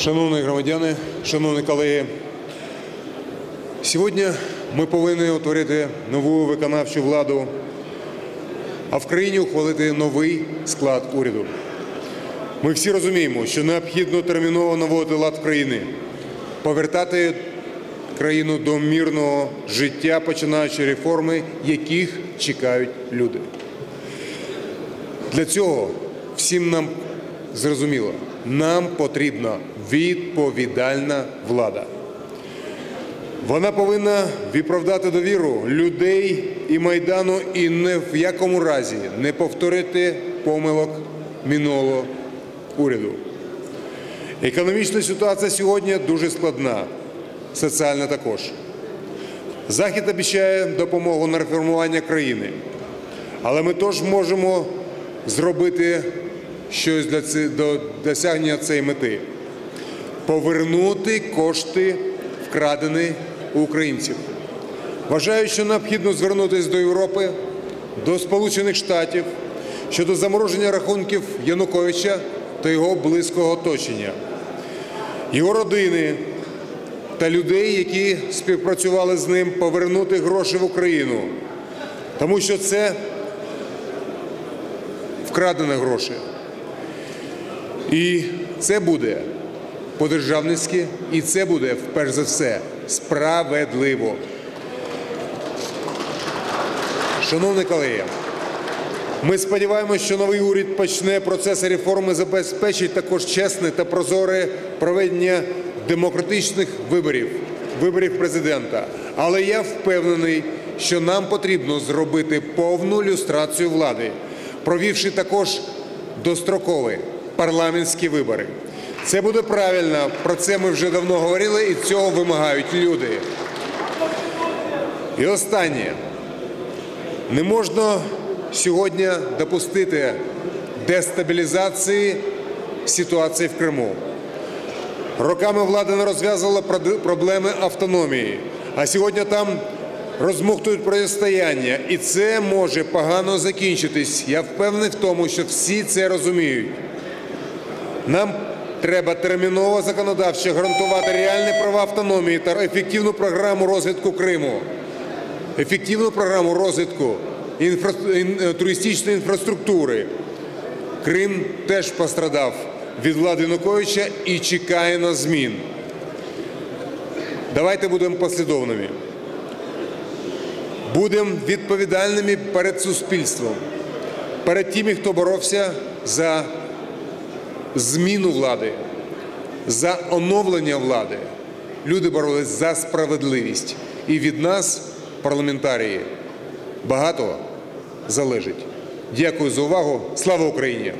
Шановні громадяни, шановні колеги, сьогодні ми повинні утворити нову виконавчу владу, а в країні ухвалити новий склад уряду. Ми всі розуміємо, що необхідно терміново наводити лад країни, повертати країну до мирного життя, починаючи реформи, яких чекають люди. Для цього всім нам зрозуміло, нам потрібна відповідальна влада. Вона повинна відправдати довіру людей і майдану і не в якому разі не повторити помилок минулого уряду. Економічна ситуація сьогодні дуже складна, соціальна також. Захід обіцяє допомогу на реформування країни, але ми теж можемо зробити щось для ці- до досягнення цієї мети. Повернути кошти, вкрадені у українців. Вважаю, що необхідно звернутися до Європи, до Сполучених Штатів щодо замороження рахунків Януковича та його близького оточення, його родини та людей, які співпрацювали з ним, повернути гроші в Україну, тому що це вкрадені гроші. І це буде по-державницьки, і це буде, перш за все, справедливо. Шановні колеги, ми сподіваємося, що новий уряд почне процес реформи, забезпечить також чесне та прозоре проведення демократичних виборів, виборів президента. Але я впевнений, що нам потрібно зробити повну люстрацію влади, провівши також дострокові парламентські вибори. Це буде правильно, про це ми вже давно говорили, і цього вимагають люди. І останнє. Не можна сьогодні допустити дестабілізації ситуації в Криму. Роками влада не розв'язувала проблеми автономії, а сьогодні там розмухтують протистояння, і це може погано закінчитись. Я впевнений в тому, що всі це розуміють. Нам треба терміново законодавчо гарантувати реальні права автономії та ефективну програму розвитку Криму ефективну програму розвитку інфра... ін- е, туристичної інфраструктури. Крим теж пострадав від влади Януковича і чекає на змін. Давайте будемо послідовними. Будемо відповідальними перед суспільством, перед тими, хто боровся за зміну влади, за оновлення влади. Люди боролись за справедливість. І від нас, парламентарії, багато залежить. Дякую за увагу. Слава Україні!